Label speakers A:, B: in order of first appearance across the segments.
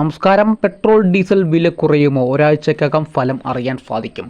A: നമസ്കാരം petrol diesel വില കുറയുമോ? ഒരാഴ്ചക്കകം ഫലം അറിയാൻ സാധിക്കും.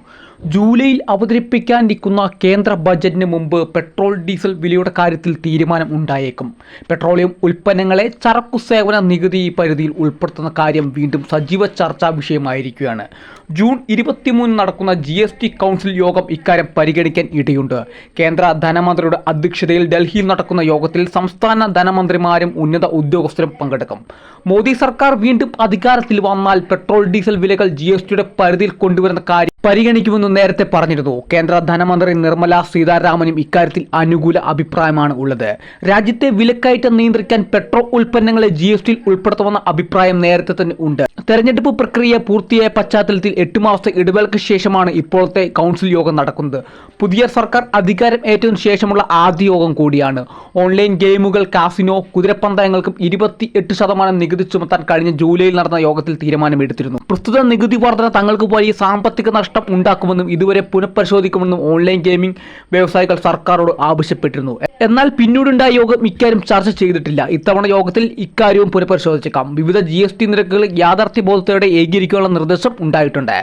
A: ജൂലൈയിൽ അവതരിപ്പിക്കാനിരിക്കുന്ന കേന്ദ്ര ബജറ്റിന് മുമ്പ് പെട്രോൾ ഡീസൽ വിലയുടെ കാര്യത്തിൽ തീരുമാനം ഉണ്ടായേക്കും. പെട്രോളിയം ഉൽപ്പന്നങ്ങളെ ചരക്കു സേവന നികുതി പരിധിയിൽ ഉൾപ്പെടുത്തുന്ന കാര്യം വീണ്ടും സജീവ ചർച്ചാ വിഷയമായിരിക്കുകയാണ്. ജൂൺ ഇരുപത്തിമൂന്ന് നടക്കുന്ന ജി എസ് ടി കൗൺസിൽ യോഗം ഇക്കാര്യം പരിഗണിക്കാൻ ഇടയുണ്ട്. കേന്ദ്ര ധനമന്ത്രിയുടെ അധ്യക്ഷതയിൽ ഡൽഹിയിൽ നടക്കുന്ന യോഗത്തിൽ സംസ്ഥാന ധനമന്ത്രിമാരും ഉന്നത ഉദ്യോഗസ്ഥരും പങ്കെടുക്കും. മോദി സർക്കാർ വീണ്ടും അധികാരത്തിൽ വന്നാൽ പെട്രോൾ ഡീസൽ വിലകൾ ജി പരിധിയിൽ കൊണ്ടുവരുന്ന കാര്യം പരിഗണിക്കുമെന്ന് നേരത്തെ പറഞ്ഞിരുന്നു. കേന്ദ്ര ധനമന്ത്രി നിർമ്മല സീതാരാമനും ഇക്കാര്യത്തിൽ അനുകൂല അഭിപ്രായമാണ് ഉള്ളത്. രാജ്യത്തെ വിലക്കയറ്റം നിയന്ത്രിക്കാൻ പെട്രോൾ ഉൽപ്പന്നങ്ങളെ ജി എസ് ടിയിൽ ഉൾപ്പെടുത്തുമെന്ന അഭിപ്രായം നേരത്തെ തന്നെ ഉണ്ട്. തെരഞ്ഞെടുപ്പ് പ്രക്രിയ പൂർത്തിയായ പശ്ചാത്തലത്തിൽ എട്ട് മാസത്തെ ഇടവേളയ്ക്ക് ശേഷമാണ് ഇപ്പോഴത്തെ കൗൺസിൽ യോഗം നടക്കുന്നത്. പുതിയ സർക്കാർ അധികാരം ഏറ്റതിനു ശേഷമുള്ള ആദ്യ യോഗം കൂടിയാണ്. ഓൺലൈൻ ഗെയിമുകൾ കാസിനോ കുതിരപ്പന്തയങ്ങൾക്കും ഇരുപത്തി എട്ട് ശതമാനം നികുതി ചുമത്താൻ കഴിഞ്ഞ ജൂലൈയിൽ നടന്ന യോഗത്തിൽ തീരുമാനമെടുത്തിരുന്നു. പ്രസ്തുത നികുതി വർധന തങ്ങൾക്ക് വലിയ സാമ്പത്തിക നഷ്ടം ഉണ്ടാക്കുമെന്നും ഇതുവരെ പുനഃപരിശോധിക്കുമെന്നും ഓൺലൈൻ ഗെയിമിംഗ് വ്യവസായികൾ സർക്കാരോട് ആവശ്യപ്പെട്ടിരുന്നു. എന്നാൽ പിന്നീടുണ്ടായ യോഗം ഇക്കാര്യം ചർച്ച ചെയ്തിട്ടില്ല. ഇത്തവണ യോഗത്തിൽ ഇക്കാര്യവും പുനഃപരിശോധിച്ചേക്കാം. വിവിധ ജി എസ് ടി നിരക്കുകൾ യാഥാർത്ഥ്യബോധത്തോടെ ഏകീകരിക്കാനുള്ള നിർദ്ദേശം ഉണ്ടായിട്ടുണ്ട്.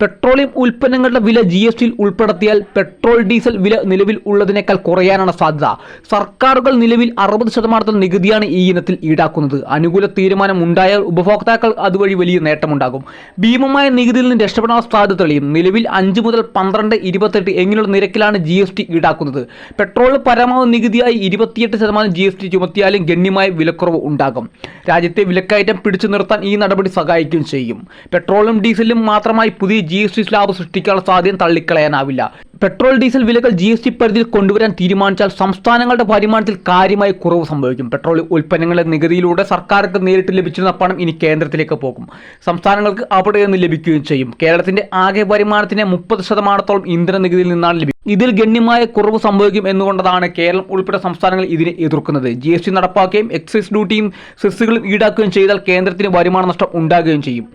A: പെട്രോളിയം ഉൽപ്പന്നങ്ങളുടെ വില ജി എസ് ടിയിൽ ഉൾപ്പെടുത്തിയാൽ പെട്രോൾ ഡീസൽ വില നിലവിൽ ഉള്ളതിനേക്കാൾ കുറയാനാണ് സാധ്യത. സർക്കാരുകൾ നിലവിൽ അറുപത് ശതമാനത്തിൽ നികുതിയാണ് ഈ ഇനത്തിൽ ഈടാക്കുന്നത്. അനുകൂല തീരുമാനം ഉണ്ടായാൽ ഉപഭോക്താക്കൾ അതുവഴി വലിയ നേട്ടമുണ്ടാകും. ഭീമമായ നികുതിയിൽ നിന്ന് രക്ഷപ്പെടാൻ സാധ്യത തെളിയും. നിലവിൽ അഞ്ച് മുതൽ പന്ത്രണ്ട് ഇരുപത്തെട്ട് എങ്ങനെയുള്ള നിരക്കിലാണ് ജി എസ് ടി ഈടാക്കുന്നത്. പെട്രോളിന് പരമാവധി നികുതിയായി ഇരുപത്തിയെട്ട് ശതമാനം ജി എസ് ടി ചുമത്തിയാലും ഗണ്യമായ വിലക്കുറവ് ഉണ്ടാകും. രാജ്യത്തെ വിലക്കയറ്റം പിടിച്ചു നിർത്താൻ ഈ നടപടി സഹായിക്കുകയും ചെയ്യും. പെട്രോളും ഡീസലും മാത്രമായി പുതിയ ജി എസ് ടി സ്ലാബ് സൃഷ്ടിക്കാനുള്ള സാധ്യത തള്ളിക്കളയാനാവില്ല. പെട്രോൾ ഡീസൽ വിലകൾ ജി എസ് ടി പരിധിയിൽ കൊണ്ടുവരാൻ തീരുമാനിച്ചാൽ സംസ്ഥാനങ്ങളുടെ വരുമാനത്തിൽ കാര്യമായ കുറവ് സംഭവിക്കും. പെട്രോൾ ഉൽപ്പന്നങ്ങളുടെ നികുതിയിലൂടെ സർക്കാർക്ക് നേരിട്ട് ലഭിച്ചിരുന്ന പണം ഇനി കേന്ദ്രത്തിലേക്ക് പോകും. സംസ്ഥാനങ്ങൾക്ക് അവിടെ നിന്ന് ലഭിക്കുകയും ചെയ്യും. കേരളത്തിന്റെ ആകെ വരുമാനത്തിന്റെ മുപ്പത് ശതമാനത്തോളം ഇന്ധന നികുതിയിൽ നിന്നാണ് ലഭിക്കുന്നത് ഇതിൽ ഗണ്യമായ കുറവ് സംഭവിക്കും എന്നുകൊണ്ടതാണ് കേരളം ഉൾപ്പെടെ സംസ്ഥാനങ്ങൾ ഇതിനെ എതിർക്കുന്നത്. ജി എസ് ടി നടപ്പാക്കുകയും എക്സൈസ് ഡ്യൂട്ടിയും സെസ്സുകളും ഈടാക്കുകയും ചെയ്താൽ കേന്ദ്രത്തിന് വരുമാന നഷ്ടം ഉണ്ടാകുകയും ചെയ്യും.